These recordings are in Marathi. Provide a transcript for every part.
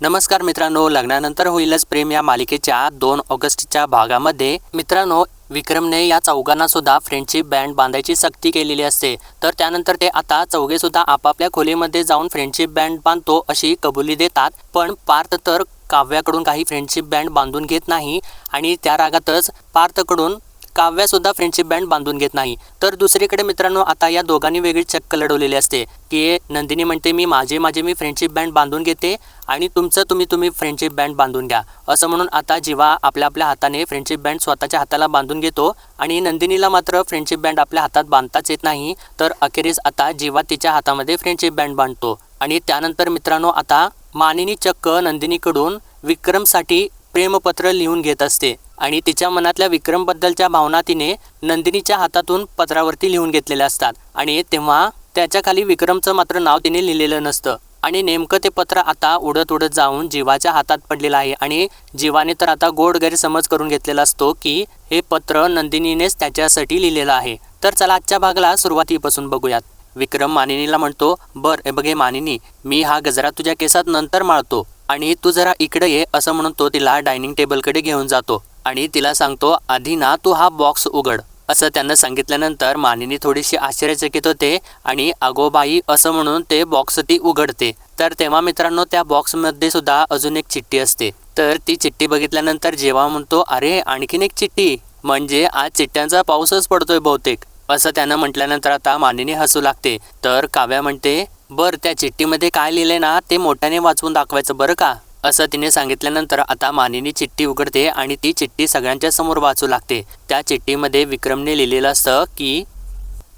नमस्कार मित्रांनो लग्नानंतर होईलच प्रेम या मालिकेच्या दोन ऑगस्टच्या भागामध्ये. मित्रांनो विक्रमने या चौघांना सुद्धा फ्रेंडशिप बँड बांधायची सक्ती केलेली असते. तर त्यानंतर ते आता चौघे सुद्धा आपापल्या खोलीमध्ये जाऊन फ्रेंडशिप बँड बांधतो अशी कबुली देतात. पण पार्थ तर काव्याकडून काही फ्रेंडशिप बँड बांधून घेत नाही आणि त्या रागातच पार्थकडून काव्यासुद्धा फ्रेंडशिप बँड बांधून घेत नाही. तर दुसरीकडे मित्रांनो आता या दोघांनी वेगळी चक्क लढवलेली असते. की नंदिनी म्हणते मी माझे माझे मी फ्रेंडशिप बँड बांधून घेते आणि तुमचं तुम्ही तुम्ही फ्रेंडशिप बँड बांधून घ्या. असं म्हणून आता जीवा आपल्या आपल्या हाताने फ्रेंडशिप बँड स्वतःच्या हाताला बांधून घेतो आणि नंदिनीला मात्र फ्रेंडशिप बँड आपल्या हातात बांधताच येत नाही. तर अखेरीस आता जीवा तिच्या हातामध्ये फ्रेंडशिप बँड बांधतो. आणि त्यानंतर मित्रांनो आता मानिनी चक्क नंदिनीकडून विक्रमसाठी प्रेमपत्र लिहून घेत असते आणि तिच्या मनातल्या विक्रमबद्दलच्या भावना तिने नंदिनीच्या हातातून पत्रावरती लिहून घेतलेल्या असतात. आणि तेव्हा त्याच्याखाली विक्रमचं मात्र नाव तिने लिहिलेलं नसतं. आणि नेमकं ते पत्र आता उडत उडत जाऊन जीवाच्या हातात पडलेलं आहे आणि जीवाने तर आता गोड गैरसमज करून घेतलेला असतो की हे पत्र नंदिनीनेच त्याच्यासाठी लिहिलेलं आहे. तर चला आजच्या भागाला सुरुवातीपासून बघूयात. विक्रम मानिनीला म्हणतो बर हे बघे मानिनी मी हा गजरा तुझ्या केसात नंतर माळतो. आणि तू जरा इकडे ये असं म्हणून तो तिला डायनिंग टेबलकडे घेऊन जातो. आणि तिला सांगतो आधी ना तू हा बॉक्स उघड. असं त्यांना सांगितल्यानंतर मानिनी थोडीशी आश्चर्यचकित होते आणि अगोबाई असं म्हणून ते बॉक्स ती उघडते. तर तेव्हा मित्रांनो त्या बॉक्समध्ये सुद्धा अजून एक चिठ्ठी असते. तर ती चिठ्ठी बघितल्यानंतर जेव्हा म्हणतो अरे आणखीन एक चिठ्ठी? म्हणजे आज चिठ्ठ्यांचा पाऊसच पडतोय बहुतेक. असं त्यानं म्हटल्यानंतर आता मानिनी हसू लागते. तर काव्या म्हणते बर त्या चिठ्ठीमध्ये काय लिहिले ना ते मोठ्याने वाचवून दाखवायचं बरं का? असं तिने सांगितल्यानंतर आता मानिनी चिठ्ठी उघडते आणि ती चिठ्ठी सगळ्यांच्या समोर वाचू लागते. त्या चिठ्ठीमध्ये विक्रमने लिहिलेलं असतं की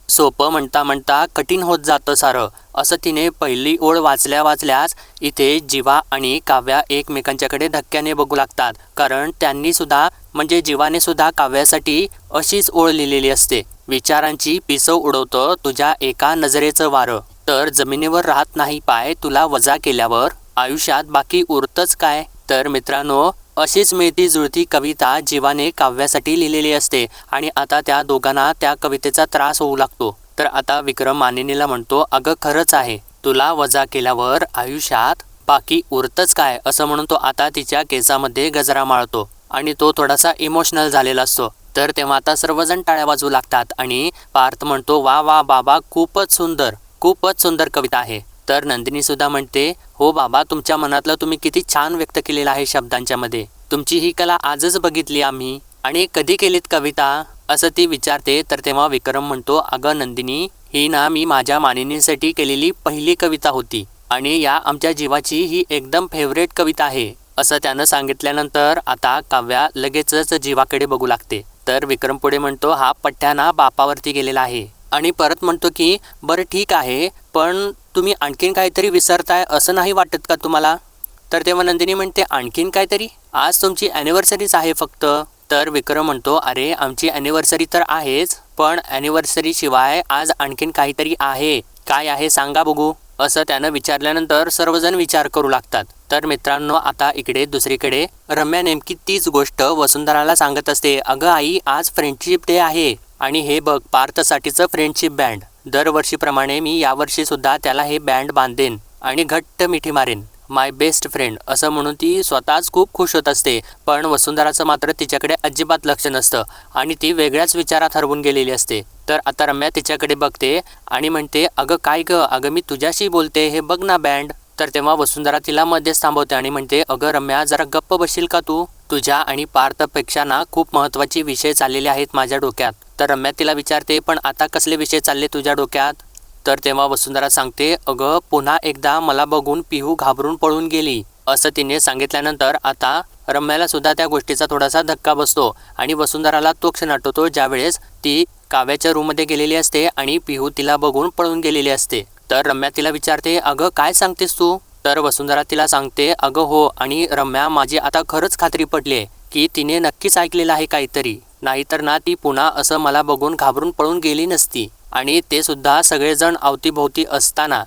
सोपं म्हणता म्हणता कठीण होत जातं सारं. असं तिने पहिली ओळ वाचल्या वाचल्याच इथे जीवा आणि काव्या एकमेकांच्याकडे धक्क्याने बघू लागतात. कारण त्यांनी सुद्धा म्हणजे जीवाने सुद्धा काव्यासाठी अशीच ओळ लिहिलेली असते. विचारांची पिसव उडवतं तुझ्या एका नजरेचं वारं. तर जमिनीवर राहत नाही पाय तुला वजा केल्यावर आयुष्यात बाकी उरतच काय? तर मित्रांनो अशीच मिळती जुळती कविता जीवाने काव्यासाठी लिहिलेली असते आणि आता त्या दोघांना त्या कवितेचा त्रास होऊ लागतो. तर आता विक्रम मानिनीला म्हणतो अगं खरंच आहे. तुला वजा केल्यावर आयुष्यात बाकी उरतच काय? असं म्हणून तो आता तिच्या केसामध्ये गजरा माळतो आणि तो थोडासा इमोशनल झालेला असतो. तर तेव्हा आता सर्वजण टाळ्या बाजू लागतात आणि पार्थ म्हणतो वा वा बाबा खूपच सुंदर. खूपच सुंदर कविता आहे. तर नंदिनी सुद्धा म्हणते हो बाबा तुमच्या मनातलं तुम्ही किती छान व्यक्त केलेलं आहे शब्दांच्या मध्ये. तुमची ही कला आजच बघितली आम्ही आणि कधी केलीत कविता? असं ती विचारते. तर तेव्हा विक्रम म्हणतो अगं नंदिनी ही ना मी माझ्या मानिनीसाठी केलेली पहिली कविता होती आणि या आमच्या जीवाची ही एकदम फेवरेट कविता आहे. असं त्यानं सांगितल्यानंतर आता काव्या लगेचच जीवाकडे बघू लागते. तर विक्रम पुढे म्हणतो हा पठ्ठ्याना बापावरती गेलेला आहे. आणि परत म्हणतो की बरं ठीक आहे पण तुम्ही आणखीन काहीतरी विसरताय असं नाही वाटत का तुम्हाला? तर तेव्हा नंदिनी म्हणते आणखीन काहीतरी? आज तुमची ॲनिव्हर्सरीच आहे फक्त. तर विक्रम म्हणतो अरे आमची ॲनिव्हर्सरी तर आहेच पण ॲनिव्हर्सरी शिवाय आज आणखीन काहीतरी आहे. काय आहे सांगा बघू. असं त्यानं विचारल्यानंतर सर्वजण विचार करू लागतात. तर मित्रांनो आता इकडे दुसरीकडे रम्या नेमकी तीच गोष्ट वसुंधराला सांगत असते अगं आई आज फ्रेंडशिप डे आहे. आणि हे बघ पार्थसाठीचं फ्रेंडशिप बँड दरवर्षीप्रमाणे मी यावर्षीसुद्धा त्याला हे बँड बांधेन आणि घट्ट मिठी मारेन. माय बेस्ट फ्रेंड असं म्हणून ती स्वतःच खूप खुश होत असते. पण वसुंधराचं मात्र तिच्याकडे अजिबात लक्ष नसतं आणि ती वेगळ्याच विचारात हरवून गेलेली असते. तर आता रम्या तिच्याकडे बघते आणि म्हणते अगं काय गं? अगं मी तुझ्याशी बोलते हे बघ ना बँड तर तेव्हा वसुंधरा तिला मध्येच थांबवते आणि म्हणते अगं रम्या जरा गप्प बसशील का तू? तुझ्या आणि पार्थपेक्षा ना खूप महत्त्वाचे विषय चाललेले आहेत माझ्या डोक्यात. तर रम्या तिला विचारते पण आता कसले विषय चालले तुझ्या डोक्यात? तर तेव्हा वसुंधरा सांगते अगं पुन्हा एकदा मला बघून पिहू घाबरून पळून गेली. असं तिने सांगितल्यानंतर आता रम्याला सुद्धा त्या गोष्टीचा थोडासा धक्का बसतो आणि वसुंधराला तो क्षण आठवतो ज्यावेळेस ती काव्याच्या रूममध्ये गेलेली असते आणि पिहू तिला बघून पळून गेलेली असते. तर रम्या तिला विचारते अगं काय सांगतेस तू? तर वसुंधरा तिला सांगते अगं हो आणि रम्या माझी आता खरंच खात्री पडली आहे की तिने नक्कीच ऐकलेलं आहे काहीतरी. नाहीतर ना ती पुन्हा असं मला बघून घाबरून पळून गेली नसती. आणि ते सुद्धा सगळेजण अवतीभोवती असताना.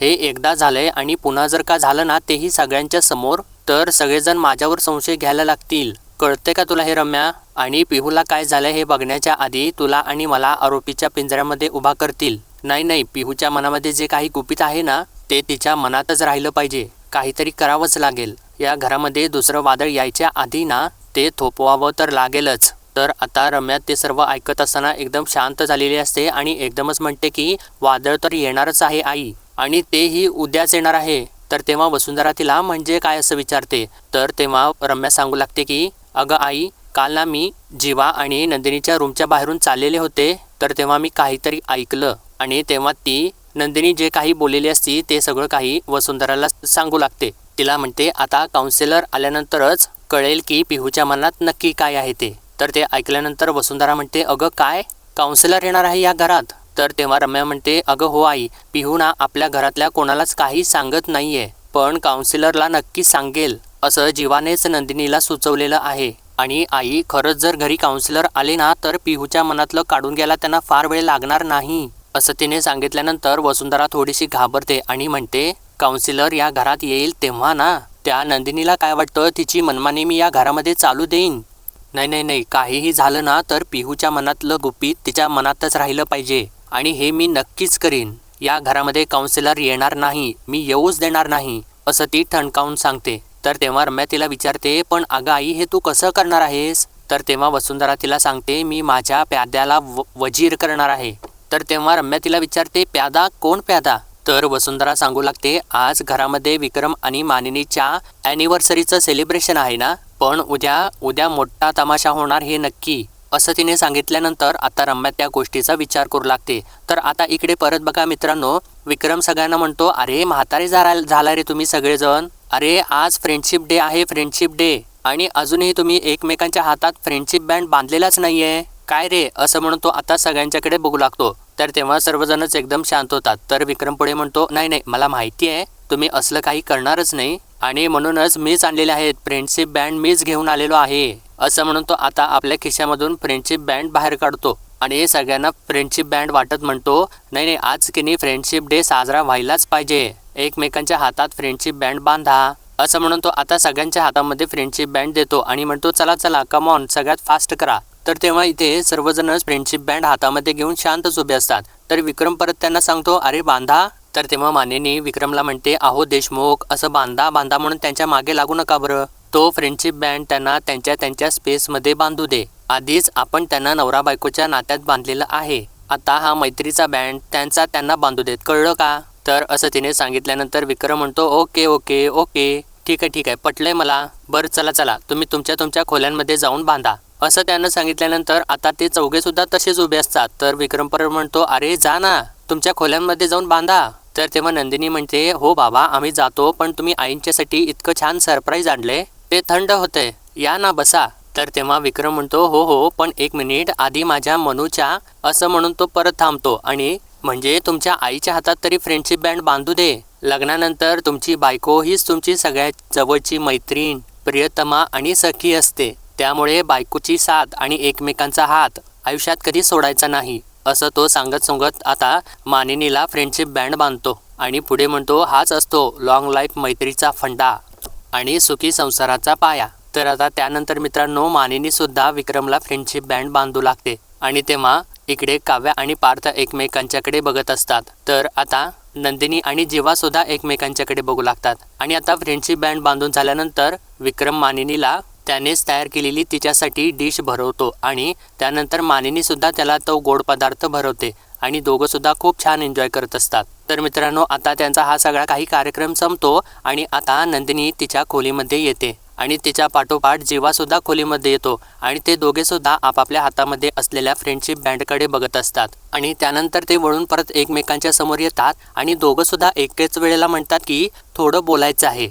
हे एकदा झालंय आणि पुन्हा जर का झालं ना तेही सगळ्यांच्या समोर तर सगळेजण माझ्यावर संशय घ्यायला लागतील. कळते का तुला हे रम्या? आणि पिहूला काय झालं हे बघण्याच्या आधी तुला आणि मला आरोपीच्या पिंजऱ्यामध्ये उभा करतील. नाही नाही पिहूच्या मनामध्ये जे काही गुपित आहे ना ते तिच्या मनातच राहिलं पाहिजे. काहीतरी करावंच लागेल. या घरामध्ये दुसरं वादळ यायच्या आधी ना ते थोपवावं तर लागेलच. तर आता रम्या ते सर्व ऐकत असताना एकदम शांत झालेली असते आणि एकदमच म्हणते की वादळ तर येणारच आहे आई. आणि तेही उद्याच येणार आहे. तर तेव्हा वसुंधरा तिला म्हणजे काय असं विचारते? तर तेव्हा रम्या सांगू लागते की अगं आई काल ना मी जीवा आणि नंदिनीच्या रूमच्या बाहेरून चाललेले होते. तर तेव्हा मी काहीतरी ऐकलं आणि तेव्हा ती नंदिनी जे काही बोललेली असती ते सगळं काही वसुंधराला सांगू लागते. तिला म्हणते आता काउन्सिलर आल्यानंतरच कळेल की पिहूच्या मनात नक्की काय आहे ते. तर ते ऐकल्यानंतर वसुंधरा म्हणते अगं काय? काउन्सिलर येणार आहे या घरात. तर तेव्हा रम्या म्हणते अगं हो आई पिहू ना आपल्या घरातल्या कोणालाच काही सांगत नाहीये पण काउन्सिलरला नक्की सांगेल. असं जीवानेच नंदिनीला सुचवलेलं आहे. आणि आई खरंच जर घरी काउन्सिलर आले ना तर पिहूच्या मनातलं काढून घ्यायला त्यांना फार वेळ लागणार नाही. असं तिने सांगितल्यानंतर वसुंधरा थोडीशी घाबरते आणि म्हणते काउन्सिलर या घरात येईल तेव्हा ना त्या नंदिनीला काय वाटतं तिची मनमानी मी या घरामध्ये चालू देईन. नाही नाही नाही. काहीही झालं ना तर पिहूच्या मनातलं गुपित तिच्या मनातच राहिलं पाहिजे. आणि हे मी नक्कीच करीन. या घरामध्ये काउन्सिलर येणार नाही. मी येऊच देणार नाही असं ती ठणकावून सांगते. तर तेव्हा रम्या तिला विचारते पण अगं आई हे तू कसं करणार आहेस? तर तेव्हा वसुंधरा तिला सांगते मी माझ्या प्याद्याला व वजीर करणार आहे. तर तेव्हा रम्या तिला विचारते प्यादा? कोण प्यादा? तर वसुंधरा सांगू लागते आज घरामध्ये विक्रम आणि मानिनीच्या ॲनिव्हर्सरीचं सेलिब्रेशन आहे ना? पण उद्या उद्या मोठा तमाशा होणार हे नक्की असं तिने सांगितल्यानंतर आता रम्या त्या गोष्टीचा विचार करू लागते. तर आता इकडे परत बघा मित्रांनो विक्रम सगळ्यांना म्हणतो अरे म्हातारे झाला रे तुम्ही सगळेजण. अरे आज फ्रेंडशिप डे आहे फ्रेंडशिप डे आणि अजूनही तुम्ही एकमेकांच्या हातात फ्रेंडशिप बँड बांधलेलाच नाहीये. काय रे? असं म्हणून तो आता सगळ्यांच्याकडे बघू लागतो. तर तेव्हा सर्वजणच एकदम शांत होतात. तर विक्रम पुढे म्हणतो नाही नाही मला माहिती आहे. तुम्ही असलं काही करणारच नाही आणि म्हणूनच मीच आणलेले आहेत. फ्रेंडशिप बँड मीच घेऊन आलेलो आहे. असं म्हणून तो आता आपल्या खिशामधून फ्रेंडशिप बँड बाहेर काढतो आणि सगळ्यांना फ्रेंडशिप बँड वाटत म्हणतो नाही नाही आज की नाही फ्रेंडशिप डे साजरा व्हायलाच पाहिजे. एकमेकांच्या हातात फ्रेंडशिप बँड बांधा. असं म्हणून तो आता सगळ्यांच्या हातामध्ये फ्रेंडशिप बँड देतो आणि म्हणतो चला चला कमॉन सगळ्यात फास्ट करा. तर तेव्हा इथे सर्वजणच फ्रेंडशिप बँड हातामध्ये घेऊन शांतच उभे असतात. तर विक्रम परत त्यांना सांगतो अरे बांधा. तर तेव्हा मानेनी विक्रमला म्हणते आहो देशमुख असं बांधा बांधा म्हणून त्यांच्या मागे लागू नका बरं. तो फ्रेंडशिप बँड त्यांना त्यांच्या त्यांच्या स्पेसमध्ये बांधू दे. आधीच आपण त्यांना नवरा बायकोच्या नात्यात बांधलेलं आहे. आता हा मैत्रीचा बँड त्यांचा त्यांना बांधू देत. कळलं का? तर असं तिने सांगितल्यानंतर विक्रम म्हणतो ओके ओके ओके. ठीक आहे ठीक आहे. पटलंय मला. बरं चला चला. तुम्ही तुमच्या तुमच्या खोल्यांमध्ये जाऊन बांधा. असं त्यानं सांगितल्यानंतर आता ते चौघे सुद्धा तसेच उभे असतात. तर विक्रम परत म्हणतो अरे जा ना. तुमच्या खोल्यांमध्ये जाऊन बांधा. तर तेव्हा नंदिनी म्हणते हो बाबा आम्ही जातो पण तुम्ही आईंच्यासाठी इतकं छान सरप्राईज आणले. ते थंड होते. या ना बसा. तर तेव्हा विक्रम म्हणतो हो हो पण एक मिनिट आधी माझ्या मनूच्या असं म्हणून तो परत थांबतो आणि म्हणजे तुमच्या आईच्या हातात तरी फ्रेंडशिप बँड बांधू दे. लग्नानंतर तुमची बायको हीच तुमची सगळ्यात जवळची मैत्रीण प्रियतमा आणि सखी असते. त्यामुळे बायकोची साथ आणि एकमेकांचा हात आयुष्यात कधी सोडायचा नाही. असं तो सांगत सांगत आता मानिनीला फ्रेंडशिप बँड बांधतो आणि पुढे म्हणतो हाच असतो लॉंग लाईफ मैत्रीचा फंडा आणि सुखी संसाराचा पाया. तर आता त्यानंतर मित्रांनो मानिनी सुद्धा विक्रमला फ्रेंडशिप बँड बांधू लागते आणि तेव्हा इकडे काव्या आणि पार्थ एकमेकांच्याकडे बघत असतात. तर आता नंदिनी आणि जीवा सुद्धा एकमेकांच्याकडे बघू लागतात. आणि आता फ्रेंडशिप बँड बांधून झाल्यानंतर विक्रम मानिनीला त्यानेच तयार केलेली तिच्यासाठी डिश भरवतो आणि त्यानंतर मानिनीसुद्धा त्याला तो गोड पदार्थ भरवते आणि दोघंसुद्धा खूप छान एन्जॉय करत असतात. तर मित्रांनो आता त्यांचा हा सगळा काही कार्यक्रम संपतो आणि आता नंदिनी तिच्या खोलीमध्ये येते आणि तिच्या पाठोपाठ जीवासुद्धा खोलीमध्ये येतो आणि ते दोघेसुद्धा आपापल्या हातामध्ये असलेल्या फ्रेंडशिप बँडकडे बघत असतात. आणि त्यानंतर ते वळून परत एकमेकांच्या समोर येतात आणि दोघंसुद्धा एकेच वेळेला म्हणतात की थोडं बोलायचं आहे.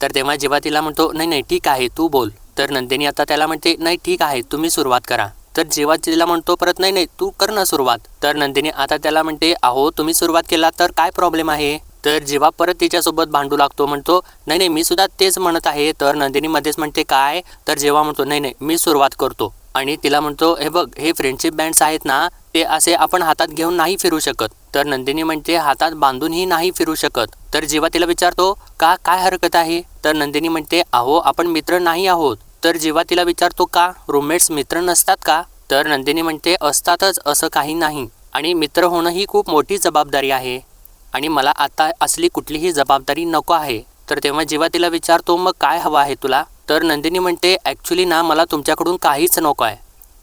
तर तेव्हा जेव्हा तिला म्हणतो नाही नाही ठीक आहे तू बोल. तर नंदिनी आता त्याला म्हणते नाही ठीक आहे तुम्ही सुरुवात करा. तर जेव्हा तिला म्हणतो परत नाही नाही तू कर ना सुरुवात. तर नंदिनी आता त्याला म्हणते अहो तुम्ही सुरुवात केला तर काय प्रॉब्लेम आहे? तर जेव्हा परत तिच्यासोबत भांडू लागतो म्हणतो नाही नाही मी सुद्धा तेच म्हणत आहे. तर नंदिनी मध्येच म्हणते काय? तर जेव्हा म्हणतो नाही नाही मी सुरुवात करतो. आणि तिला म्हणतो हे बघ हे फ्रेंडशिप बँड्स आहेत ना ते असे आपण हातात घेऊन नाही फिरू शकत. तर नंदिनी म्हणते हातात बांधूनही नाही फिरू शकत. तर जेव्हा तिला विचारतो का काय हरकत आहे? तर नंदिनी म्हणते अहो आपण मित्र नाही आहोत. तर जेव्हा तिला विचारतो का रूममेट्स मित्र नसतात का? तर नंदिनी म्हणते असतातच असं काही नाही. आणि मित्र होणं ही खूप मोठी जबाबदारी आहे. आणि मला आता असली कुठलीही जबाबदारी नको आहे. तर तेव्हा जेव्हा तिला विचारतो मग काय हवं आहे तुला? तर नंदिनी म्हणते ॲक्च्युली ना मला तुमच्याकडून काहीच नको आहे.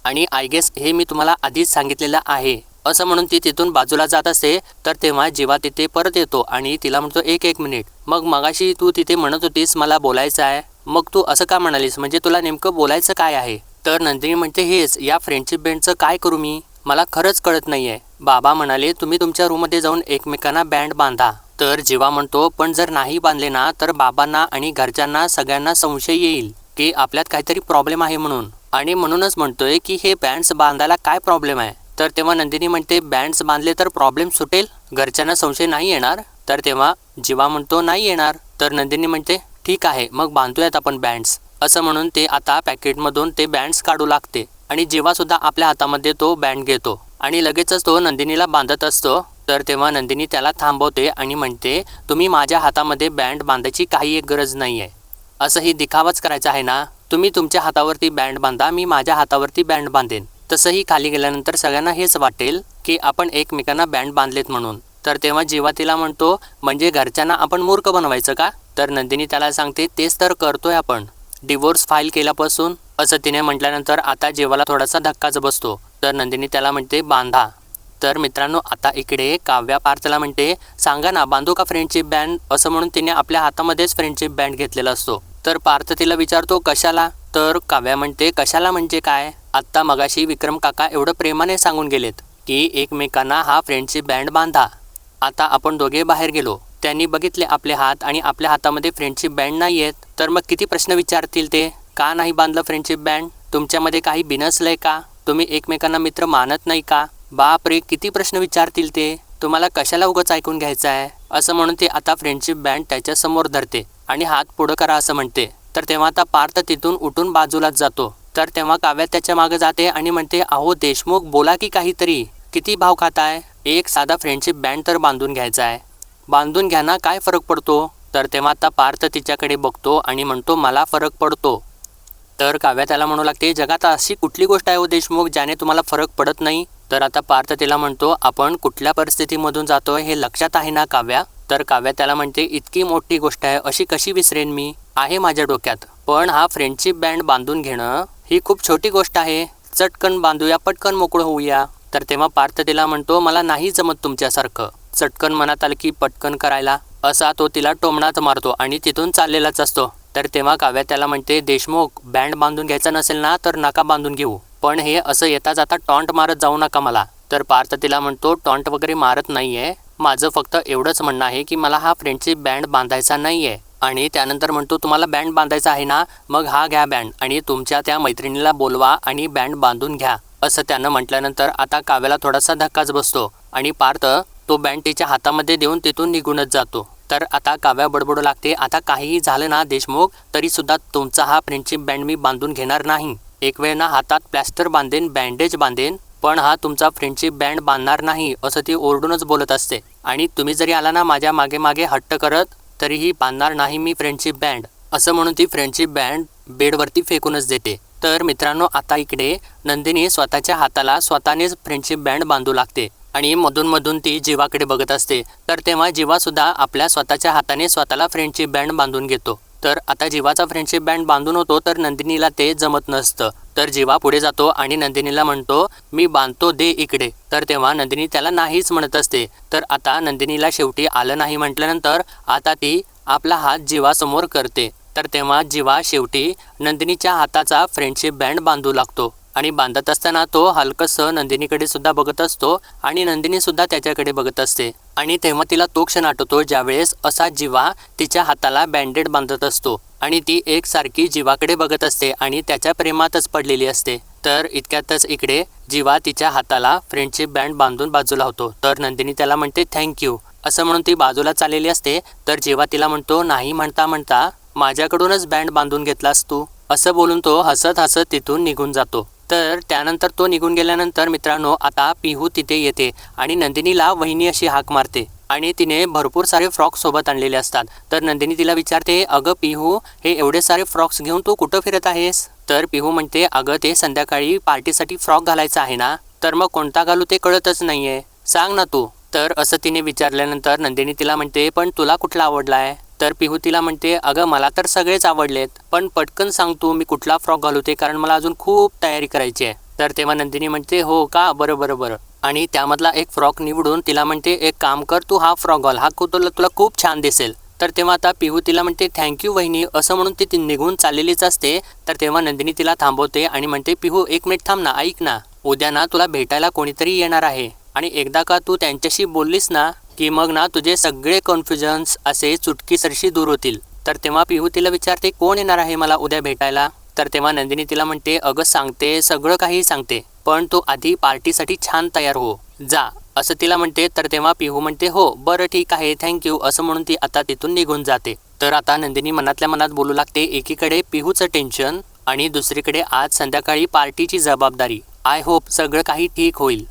आणि आय गेस हे मी तुम्हाला आधीच सांगितलेलं आहे. असं म्हणून ती तिथून बाजूला जात असते तर तेव्हा जेव्हा तिथे परत येतो आणि तिला म्हणतो एक एक मिनिट. मग मगाशी तू तिथे म्हणत होतीस मला बोलायचं आहे. मग तू असं का म्हणालीस? म्हणजे तुला नेमकं बोलायचं काय आहे? तर नंदिनी म्हणते हेच या फ्रेंडशिप बँडचं काय करू मी? मला खरंच कळत नाही आहे बाबा म्हणाले तुम्ही तुमच्या रूममध्ये जाऊन एकमेकांना बँड बांधा. तर जीवा म्हणतो पण जर नाही बांधले ना तर बाबांना आणि घरच्यांना सगळ्यांना संशय येईल की आपल्यात काहीतरी प्रॉब्लेम आहे म्हणून. आणि म्हणूनच म्हणतोय की हे बँड्स बांधायला काय प्रॉब्लेम आहे? तर तेव्हा नंदिनी म्हणते बँड्स बांधले तर प्रॉब्लेम सुटेल? घरच्यांना संशय नाही येणार? तर तेव्हा जीवा म्हणतो नाही येणार. तर नंदिनी म्हणते ठीक आहे मग बांधूयात आपण बँड्स असं म्हणून ते आता पॅकेटमधून ते बँड्स काढू लागते. आणि जेव्हा सुद्धा आपल्या हातामध्ये तो बँड घेतो आणि लगेचच तो नंदिनीला बांधत असतो तर तेव्हा नंदिनी त्याला थांबवते आणि म्हणते तुम्ही माझ्या हातामध्ये बँड बांधायची काही एक गरज नाही आहे असंही दिखावाच करायचा आहे ना? तुम्ही तुमच्या हातावरती बँड बांधा मी माझ्या हातावरती बँड बांधेन. तसंही खाली गेल्यानंतर सगळ्यांना हेच वाटेल की आपण एकमेकांना बँड बांधलेत म्हणून. तर तेव्हा जेव्हा तिला म्हणतो म्हणजे घरच्यांना आपण मूर्ख बनवायचं का? तर नंदिनी त्याला सांगते तेच तर करतोय आपण. डिवोर्स फाईल केल्यापासून असं तिने म्हटल्यानंतर आता जेवाला थोडासा धक्काच बसतो. तर नंदिनी त्याला म्हणते बांधा. तर मित्रांनो आता इकडे काव्या पार्थला म्हणते सांगा ना बांधू का फ्रेंडशिप बँड असं म्हणून तिने आपल्या हातामध्येच फ्रेंडशिप बँड घेतलेला असतो. तर पार्थ तिला विचारतो कशाला? तर काव्या म्हणते कशाला म्हणजे काय? आत्ता मगाशी विक्रम काका एवढं प्रेमाने सांगून गेलेत की एकमेकांना हा फ्रेंडशिप बँड बांधा. आता आपण दोघे बाहेर गेलो. त्यांनी बघितले आपले हात आणि आपल्या हातामध्ये फ्रेंडशिप बँड नाही आहेत. तर मग किती प्रश्न विचारतील ते? का नाही बांधलं फ्रेंडशिप बँड तुमच्यामध्ये काही बिनसलंय का? तुम्ही एकमेकांना मित्र मानत नाही का? बाप रे किती प्रश्न विचारतील ते? तुम्हाला कशाला उगाच ऐकून घ्यायचं आहे असं म्हणून ते आता फ्रेंडशिप बँड त्याच्यासमोर धरते आणि हात पुढं करा असं म्हणते. तर तेव्हा आता पार्थ तिथून उठून बाजूलाच जातो. तर तेव्हा काव्या त्याच्यामागे जाते आणि म्हणते अहो देशमुख बोला की काहीतरी. किती भाव खाताय? एक साधा फ्रेंडशिप बँड तर बांधून घ्यायचा आहे बांधून घ्या ना काय फरक पडतो? तर तेव्हा आता पार्थ तिच्याकडे बघतो आणि म्हणतो मला फरक पडतो. तर काव्या त्याला म्हणू लागते जगात अशी कुठली गोष्ट आहे हो देशमुख ज्याने तुम्हाला फरक पडत नाही? तर आता पार्थ तिला म्हणतो आपण कुठल्या परिस्थितीमधून जातोय हे लक्षात आहे ना काव्या? तर काव्या त्याला म्हणते इतकी मोठी गोष्ट आहे अशी कशी विसरेन मी? आहे माझ्या डोक्यात. पण हा फ्रेंडशिप बँड बांधून घेणं ही खूप छोटी गोष्ट आहे. चटकन बांधूया पटकन मोकळं होऊया. तर तेव्हा पार्थ तिला म्हणतो मला नाही जमत तुमच्यासारखं. चटकन मनात आलं की पटकन करायला. असा तो तिला टोमणात मारतो आणि तिथून चाललेलाच असतो. तर तेव्हा काव्या त्याला म्हणते देशमुख बँड बांधून घ्यायचा नसेल ना तर नका बांधून घेऊ. पण हे असं येता जाता टॉन्ट मारत जाऊ नका मला. तर पार्थ तिला म्हणतो टॉन्ट वगैरे मारत नाहीये. माझं फक्त एवढंच म्हणणं आहे की मला हा फ्रेंडशिप बँड बांधायचा नाहीये. आणि त्यानंतर म्हणतो तुम्हाला बँड बांधायचा आहे ना? मग हा घ्या बँड आणि तुमच्या त्या मैत्रिणीला बोलवा आणि बँड बांधून घ्या. असं त्यानं म्हटल्यानंतर आता काव्याला थोडासा धक्काच बसतो. आणि पार्थ तो बँड तिच्या हातामध्ये देऊन तिथून निघूनच जातो. तर आता काव्या बडबडू लागते. आता काहीही झालं ना देशमुख तरी सुद्धा तुमचा हा फ्रेंडशिप बँड मी बांधून घेणार नाही. एक वेळ ना हातात प्लॅस्टर बांधेन बँडेज बांधेन पण हा तुमचा फ्रेंडशिप बँड बांधणार नाही असं ती ओरडूनच बोलत असते. आणि तुम्ही जरी आला ना माझ्या मागे मागे हट्ट करत तरीही बांधणार नाही मी फ्रेंडशिप बँड असं म्हणून ती फ्रेंडशिप बँड बेडवरती फेकूनच देते. तर मित्रांनो आता इकडे नंदिनी स्वतःच्या हाताला स्वतःनेच फ्रेंडशिप बँड बांधू लागते. आणि मधून मधून ती जीवाकडे बघत असते. तर तेव्हा जीवासुद्धा आपल्या स्वतःच्या हाताने स्वतःला फ्रेंडशिप बँड बांधून घेतो. तर आता जीवाचा फ्रेंडशिप बँड बांधून होतो तर नंदिनीला ते जमत नसतं. तर जीवा पुढे जातो आणि नंदिनीला म्हणतो मी बांधतो दे इकडे. तर तेव्हा नंदिनी त्याला नाहीच म्हणत असते. तर आता नंदिनीला शेवटी आलं नाही म्हटल्यानंतर आता ती आपला हात जीवासमोर करते. तर तेव्हा जीवा शेवटी नंदिनीच्या हाताचा फ्रेंडशिप बँड बांधू लागतो. आणि बांधत असताना तो हलकसं नंदिनीकडे सुद्धा बघत असतो आणि नंदिनी सुद्धा त्याच्याकडे बघत असते. आणि तेव्हा तिला तो क्षण आठवतो ज्यावेळेस असा जीवा तिच्या हाताला बँडेड बांधत असतो आणि ती एक सारखी जीवाकडे बघत असते आणि त्याच्या प्रेमातच पडलेली असते. तर इतक्यातच इकडे जीवा तिच्या हाताला फ्रेंडशिप बँड बांधून बाजूला होतो. तर नंदिनी त्याला म्हणते थँक्यू असं म्हणून ती बाजूला चाललेली असते. तर जेव्हा तिला म्हणतो नाही म्हणता म्हणता माझ्याकडूनच बँड बांधून घेतलास तू. असं बोलून तो हसत हसत तिथून निघून जातो. तर त्यानंतर तो निघून गेल्यानंतर मित्रांनो आता पिहू तिथे येते आणि नंदिनीला वहिनी अशी हाक मारते आणि तिने भरपूर सारे फ्रॉक्स सोबत आणलेले असतात. तर नंदिनी तिला विचारते अगं पिहू हे एवढे सारे फ्रॉक्स घेऊन तू कुठं फिरत आहेस? तर पिहू म्हणते अगं ते संध्याकाळी पार्टीसाठी फ्रॉक घालायचा आहे ना? तर मग कोणता घालू ते कळतच नाहीये. सांग ना तू. तर असं तिने विचारल्यानंतर नंदिनी तिला म्हणते पण तुला कुठला आवडला आहे तर पिहू तिला म्हणते अगं मला तर सगळेच आवडलेत पण पटकन सांग तू मी कुठला फ्रॉक घालू ते कारण मला अजून खूप तयारी करायची आहे. तर तेव्हा नंदिनी म्हणते हो का? बरं बरं बरं. आणि त्यामधला एक फ्रॉक निवडून तिला म्हणते एक काम कर तू हा फ्रॉक घाल हा कु- तुला तुला खूप छान दिसेल. तर तेव्हा आता पिहू तिला म्हणते थँक्यू वहिनी. असं म्हणून ती निघून चाललेलीच असते. तर तेव्हा नंदिनी तिला थांबवते आणि म्हणते पिहू एक मिनिट थांब ना ऐक ना. उद्या ना तुला भेटायला कोणीतरी येणार आहे. आणि एकदा का तू त्यांच्याशी बोललीस ना की मग ना तुझे सगळे कन्फ्युजन्स असे चुटकीसरशी दूर होतील. तर तेव्हा पिहू तिला विचारते कोण येणार आहे मला उद्या भेटायला? तर तेव्हा नंदिनी तिला म्हणते अगं सांगते सगळं काही सांगते पण तू आधी पार्टीसाठी छान तयार हो. जा. असं तिला म्हणते तर तेव्हा पिहू म्हणते हो बरं ठीक आहे थँक्यू असं म्हणून ती आता तिथून निघून जाते. तर आता नंदिनी मनातल्या मनात बोलू लागते एकीकडे पिहूचं टेन्शन आणि दुसरीकडे आज संध्याकाळी पार्टीची जबाबदारी. आय होप सगळं काही ठीक होईल.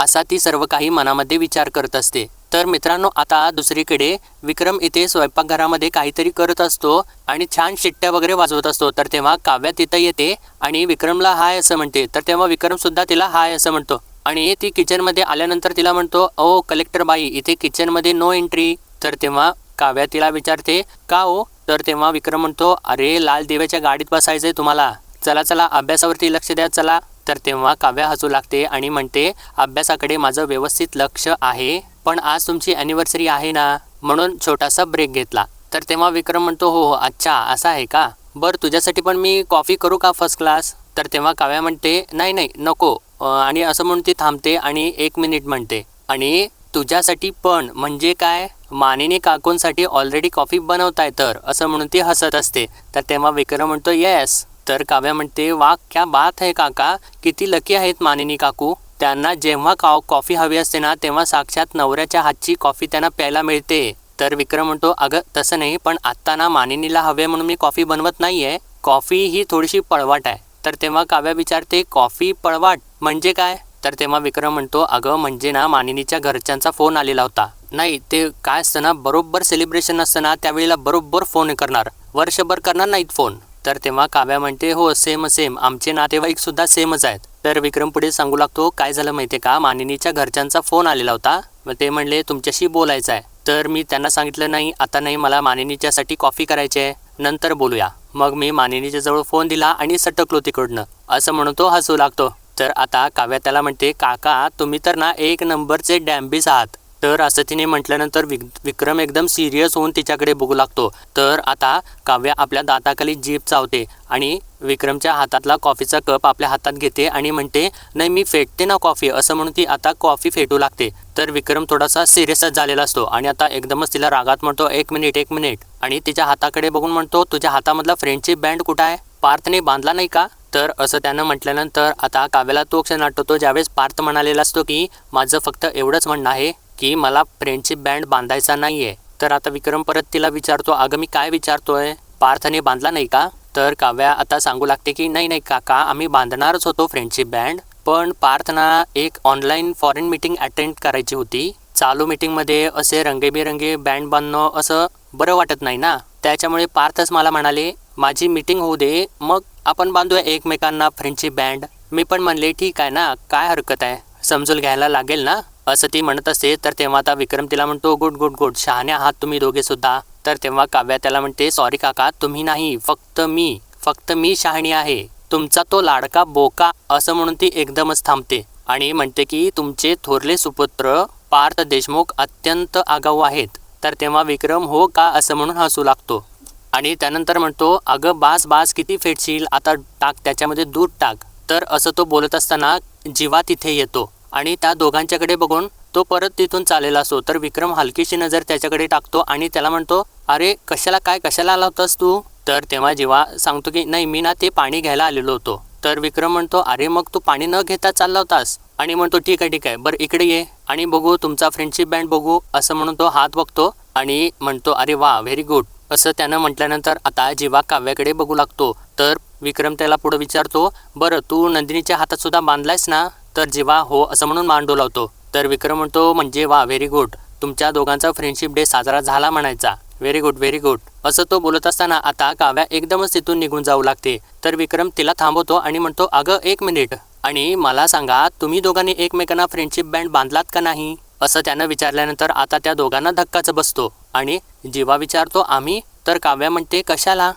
असा ती सर्व काही मनामध्ये विचार करत असते. तर मित्रांनो आता दुसरीकडे विक्रम इथे स्वयंपाकघरामध्ये काहीतरी करत असतो आणि छान शिट्ट्या वगैरे वाजवत असतो. तर तेव्हा काव्या तिथं येते आणि विक्रमला हाय असं म्हणते. तर तेव्हा विक्रम सुद्धा तिला हाय असं म्हणतो. आणि ती किचनमध्ये आल्यानंतर तिला म्हणतो ओ कलेक्टर बाई इथे किचनमध्ये नो एंट्री. तर तेव्हा काव्या तिला विचारते का हो? तर तेव्हा विक्रम म्हणतो अरे लाल देव्याच्या गाडीत बसायचंय तुम्हाला. चला चला अभ्यासावरती लक्ष द्या चला. तर तेव्हा काव्या हसू लागते आणि म्हणते अभ्यासाकडे माझं व्यवस्थित लक्ष आहे. पण आज तुमची ॲनिव्हर्सरी आहे ना? म्हणून छोटासा ब्रेक घेतला. तर तेव्हा विक्रम म्हणतो हो हो अच्छा असं आहे का? बरं तुझ्यासाठी पण मी कॉफी करू का फर्स्ट क्लास तर तेव्हा काव्या म्हणते नाही नाही नको. आणि असं म्हणून ती थांबते आणि एक मिनिट म्हणते. आणि तुझ्यासाठी पण म्हणजे काय? मानिनी काकूंसाठी ऑलरेडी कॉफी बनवताय तर असं म्हणून ती हसत असते. तर तेव्हा विक्रम म्हणतो येस तर काव्या म्हणते वा क्या बात आहे काका. किती लकी आहेत मानिनी काकू. त्यांना जेव्हा का कॉफी हवी असते ना तेव्हा साक्षात नवऱ्याच्या हातची कॉफी त्यांना प्यायला मिळते. तर विक्रम म्हणतो अगं तसं नाही पण आत्ता ना मानिनीला हवे म्हणून मी कॉफी बनवत नाही आहे कॉफी ही थोडीशी पळवाट आहे. तर तेव्हा काव्या विचारते कॉफी पळवाट म्हणजे काय? तर तेव्हा विक्रम म्हणतो अगं म्हणजे ना मानिनीच्या घरच्यांचा फोन आलेला होता. नाही ते काय असतं ना बरोबर सेलिब्रेशन असतं ना त्यावेळेला बरोबर फोन करणार. वर्षभर करणार नाहीत फोन तर तेव्हा काव्या म्हणते हो सेम सेम आमचे नातेवाईक सुद्धा सेमच आहेत. तर विक्रम पुढे सांगू लागतो काय झालं माहितीये का? मानिनीच्या घरच्यांचा फोन आलेला होता. मग ते म्हणले तुमच्याशी बोलायचं आहे. तर मी त्यांना सांगितलं नाही आता नाही मला मानिनीच्यासाठी कॉफी करायची आहे. नंतर बोलूया. मग मी मानिनीच्या जवळ फोन दिला आणि सटकलो तिकडनं. असं म्हणून तो हसू लागतो. तर आता काव्या त्याला म्हणते काका तुम्ही तर ना एक नंबरचे डॅम्बीज आहात. तर असं तिने म्हटल्यानंतर विक विक्रम एकदम सिरियस होऊन तिच्याकडे बघू लागतो. तर आता काव्या आपल्या दाताखाली जीप चावते आणि विक्रमच्या हातातला कॉफीचा कप आपल्या हातात घेते आणि म्हणते नाही मी फेटते ना कॉफी असं म्हणून ती आता कॉफी फेटू लागते. तर विक्रम थोडासा सिरियसच झालेला असतो आणि आता एकदमच तिला रागात म्हणतो एक मिनिट एक मिनिट. आणि तिच्या हाताकडे बघून म्हणतो तुझ्या हातामधला फ्रेंडशिप बँड कुठं आहे? पार्थने बांधला नाही का? तर असं त्यानं म्हटल्यानंतर आता काव्याला तो क्षण आठवतो ज्यावेळेस पार्थ म्हणालेला असतो की माझं फक्त एवढंच म्हणणं आहे की मला फ्रेंडशिप बँड बांधायचा नाही आहे तर आता विक्रम परत तिला विचारतो अगं मी काय विचारतोय? पार्थने बांधला नाही का? तर काव्या आता सांगू लागते की नाही नाही काका आम्ही बांधणारच होतो फ्रेंडशिप बँड पण पार्थना एक ऑनलाईन फॉरेन मीटिंग अटेंड करायची होती. चालू मीटिंगमध्ये असे रंगेबिरंगी बँड बांधणं असं बरं वाटत नाही ना. त्याच्यामुळे पार्थच मला म्हणाले माझी मीटिंग होऊ दे मग आपण बांधूया एकमेकांना फ्रेंडशिप बँड मी पण म्हणले ठीक आहे ना काय हरकत आहे? समजून घ्यायला लागेल ना? असं ती म्हणत असते तर तेव्हा आता विक्रम तिला म्हणतो गुड गुड गुड. शहाणे आहात तुम्ही दोघे सुद्धा. तर तेव्हा काव्या त्याला म्हणते सॉरी काका तुम्ही नाही फक्त मी फक्त मी शहाणी आहे. तुमचा तो लाडका बोका असं म्हणून ती एकदमच थांबते. आणि म्हणते की तुमचे थोरले सुपुत्र पार्थ देशमुख अत्यंत आगाऊ आहेत. तर तेव्हा विक्रम हो का? असं म्हणून हसू लागतो. आणि त्यानंतर म्हणतो अगं बास बास किती फेटशील आता टाक त्याच्यामध्ये दूध टाक. तर असं तो बोलत असताना जीवा तिथे येतो. आणि त्या दोघांच्याकडे बघून तो परत तिथून चाललेला असतो. तर विक्रम हलकीशी नजर त्याच्याकडे टाकतो आणि त्याला म्हणतो अरे कशाला काय कशाला आला होतास तू? तर तेव्हा जेव्हा सांगतो की नाही मी ना ते पाणी घ्यायला आलेलो होतो. तर विक्रम म्हणतो अरे मग तू पाणी न घेता चालला होतास? आणि म्हणतो ठीक आहे ठीक आहे बरं इकडे ये आणि बघू तुमचा फ्रेंडशिप बँड बघू. असं म्हणून तो हात बघतो आणि म्हणतो अरे वा व्हेरी गुड असं त्यानं म्हटल्यानंतर आता जीवा काव्याकडे बघू लागतो. तर विक्रम त्याला पुढे विचारतो बरं तू नंदिनीच्या हातात सुद्धा बांधलायस ना? तर जीवा हो असं म्हणून मान डोलावतो तर विक्रम म्हणतो म्हणजे वा व्हेरी गुड तुमच्या दोघांचा फ्रेंडशिप डे साजरा झाला म्हणायचा. व्हेरी गुड व्हेरी गुड असं तो बोलत असताना आता काव्या एकदमच तिथून निघून जाऊ लागते. तर विक्रम तिला थांबवतो आणि म्हणतो अगं एक मिनिट आणि मला सांगा तुम्ही दोघांनी एकमेकांना फ्रेंडशिप बँड बांधलात का नाही? असं त्यानं विचारल्यानंतर आता त्या दोघांना धक्काच बसतो. आणि जीवा विचारतो आम्ही? तर काव्या म्हणते कशाला?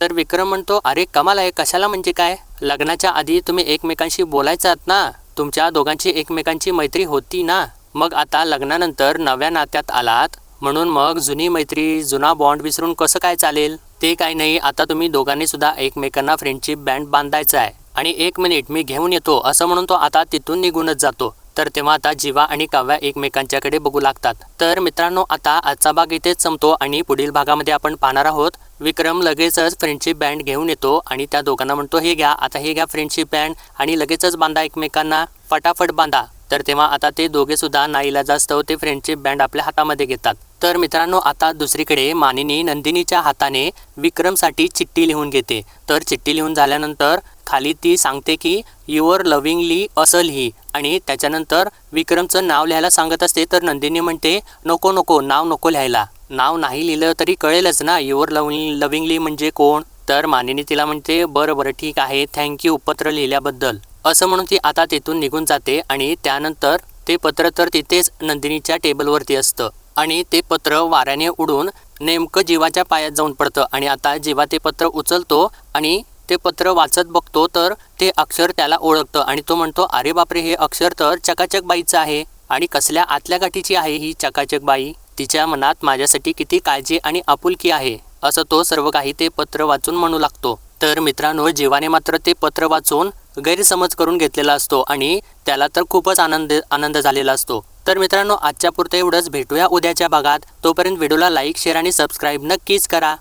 तर विक्रम म्हणतो अरे कमाल आहे. कशाला म्हणजे काय? लग्नाच्या आधी तुम्ही एकमेकांशी बोलायचात ना? तुमच्या दोघांची एकमेकांची मैत्री होती ना? मग आता लग्नानंतर नव्या नात्यात आलात? म्हणून मग जुनी मैत्री जुना बॉन्ड विसरून कसं काय चालेल? ते काय नाही आता तुम्ही दोघांनी सुद्धा एकमेकांना फ्रेंडशिप बँड बांधायचा आहे आणि एक मिनिट मी घेऊन येतो असं म्हणून तो आता तिथून निघूनच जातो. तर तेव्हा आता जीवा आणि काव्या एकमेकांच्याकडे बघू लागतात. तर मित्रांनो आता आजचा भाग इथेच संपतो आणि पुढील भागामध्ये आपण पाहणार आहोत विक्रम लगेचच फ्रेंडशिप बँड घेऊन येतो आणि त्या दोघांना म्हणतो हे घ्या आता हे घ्या फ्रेंडशिप बँड आणि लगेचच बांधा एकमेकांना. फटाफट बांधा. तर तेव्हा आता ते दोघे सुद्धा नाईला जास्त ते फ्रेंडशिप बँड आपल्या हातामध्ये घेतात. तर मित्रांनो आता दुसरीकडे मानिनी नंदिनीच्या हाताने विक्रमसाठी चिठ्ठी लिहून घेते. तर चिठ्ठी लिहून झाल्यानंतर खाली ती सांगते की युअर लव्हिंगली असल ही. आणि त्याच्यानंतर विक्रमचं नाव लिहायला सांगत असते. तर नंदिनी म्हणते नको नको नाव नको लिहायला. नाव नाही लिहिलं तरी कळेलच ना युअर लव्हिंग लव्हिंगली म्हणजे कोण? तर मानिनी तिला म्हणते बरं बरं ठीक आहे. थँक्यू पत्र लिहिल्याबद्दल. असं म्हणून ती आता तिथून निघून जाते आणि त्यानंतर ते पत्र तर तिथेच नंदिनीच्या टेबलवरती असतं. आणि ते पत्र वाऱ्याने उडून नेमकं जीवाच्या पायात जाऊन पडतं आणि आता जीवा ते पत्र उचलतो आणि ते पत्र वाचत बघतो तर ते अक्षर त्याला ओळखतं आणि तो म्हणतो अरे बापरे हे अक्षर तर चकाचक बाईचं आहे. आणि कसल्या आतल्या गाठीची आहे ही चकाचक बाई तिच्या मनात माझ्यासाठी किती काळजी आणि आपुलकी आहे असं तो सर्व काही ते पत्र वाचून म्हणू लागतो. तर मित्रांनो जीवाने मात्र ते पत्र वाचून गैरसमज करून घेतलेला असतो आणि त्याला तर खूपच आनंद आनंद झालेला असतो. तर मित्रांनो आजच्या पुरतं एवढंच. भेटूया उद्याच्या भागात. तोपर्यंत व्हिडिओला लाईक शेअर आणि सबस्क्राईब नक्कीच करा.